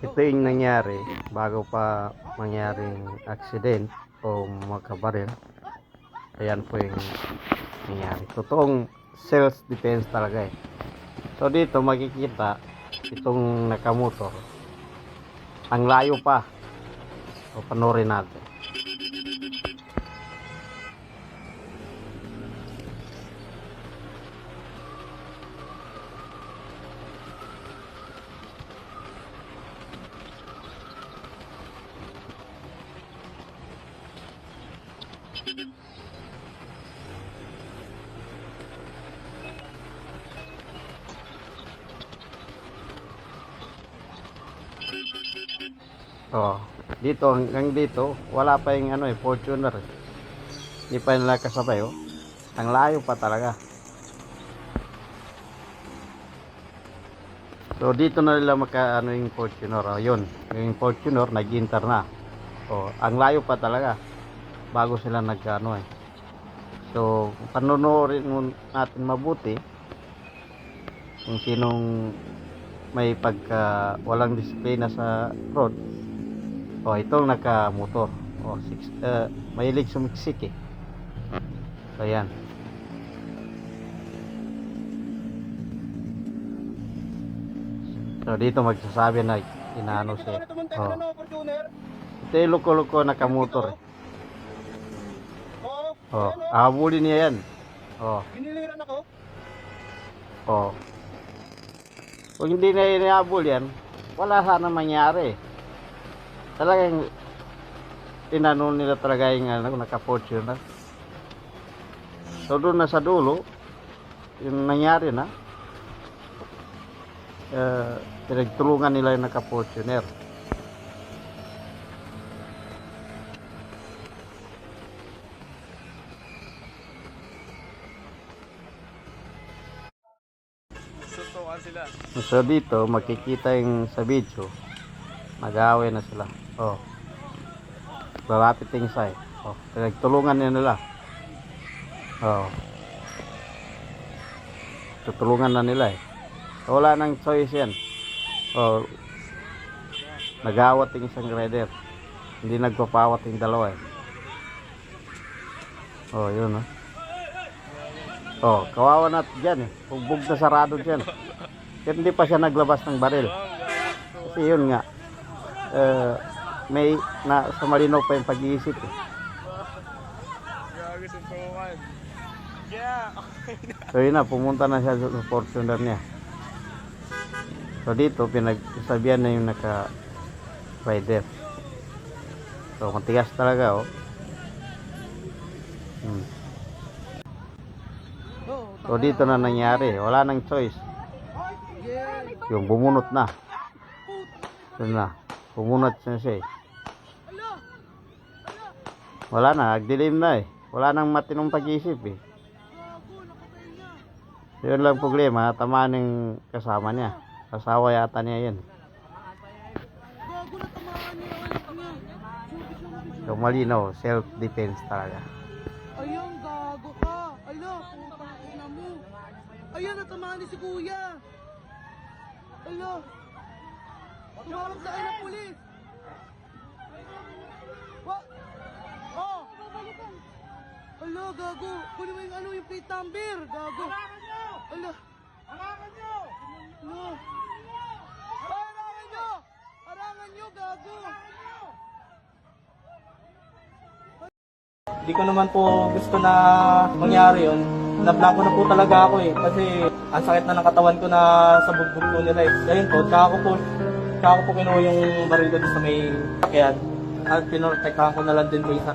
ito yung nangyari bago pa mangyaring accident o magkabaril. Ayan po yung nangyari. Totoong self-defense talaga eh. So dito makikita itong nakamotor. Ang layo pa. O panorin natin. Oh, dito hanggang dito, wala pa yung ano eh, Fortuner. eh. Hindi pa nila kasabay oh. Ang layo pa talaga. So dito na nila maka ano yung Fortuner, oh, yun. Yung Fortuner nag-enter na. Oh, ang layo pa talaga bago sila nagano eh. So, panonoorin natin mabuti kung sinong may pagka walang disiplina sa road Oh, itong naka-motor. Oh, six, uh, mahilig sumiksik eh. So, yan. So, dito magsasabi na inaano siya. Oh. Ito yung loko-loko naka-motor eh. Oh, ahabulin niya yan. Oh, Biniliran ako. oh. Kung hindi na inahabol yan, wala sana mangyari. Talagang tinanong nila talaga yung ano, naka-fortuner. So doon na sa dulo, yung nangyari na, uh, pinagtulungan nila yung naka-fortuner. Susukan sila. So dito, makikita yung sa video, nag-aaway na sila. Oh. Lalapit yung side. Oh, pinagtulungan niya nila. Oh. Tutulungan na nila eh. Wala nang choice yan. Oh. Nag-aawat yung isang rider. Hindi nagpapawat yung dalawa eh. Oh, yun oh. Oh, kawawa na dyan eh. Bugbog na sarado dyan. Kaya hindi pa siya naglabas ng baril. Kasi yun nga. eh, may na sa malinaw pa yung pag-iisip eh. So yun na, pumunta na siya sa Fortuner niya. So dito, pinagsabihan na yung naka-rider. So matigas talaga oh. Hmm. So dito na nangyari, wala nang choice. Yung bumunot na. Yun na, bumunot na siya eh. Wala na, nagdilim na eh. Wala nang matinong pag-isip eh. Yun lang problema, tamaan ng kasama niya. Asawa yata niya yun. So malinaw, self-defense talaga. Ayun, gago ka. Ala, putang ina mo. Ayan, natamaan ni si kuya. Ala. Tumawag sa akin ng pulis. Wa? Oh. Ala, gago. Kunin mo yung ano, yung plate number. Gago. Ala. Harangan nyo! Ala. Harangan nyo! Harangan nyo, gago. Hindi ko naman po gusto na mangyari yun. Naplako na po talaga ako eh. Kasi ang sakit na ng katawan ko na sa bugbog ko nila eh. Ngayon po, kako po, kako po kinuha yung baril ko sa may sakyan. At pinortekahan ko na lang din po yung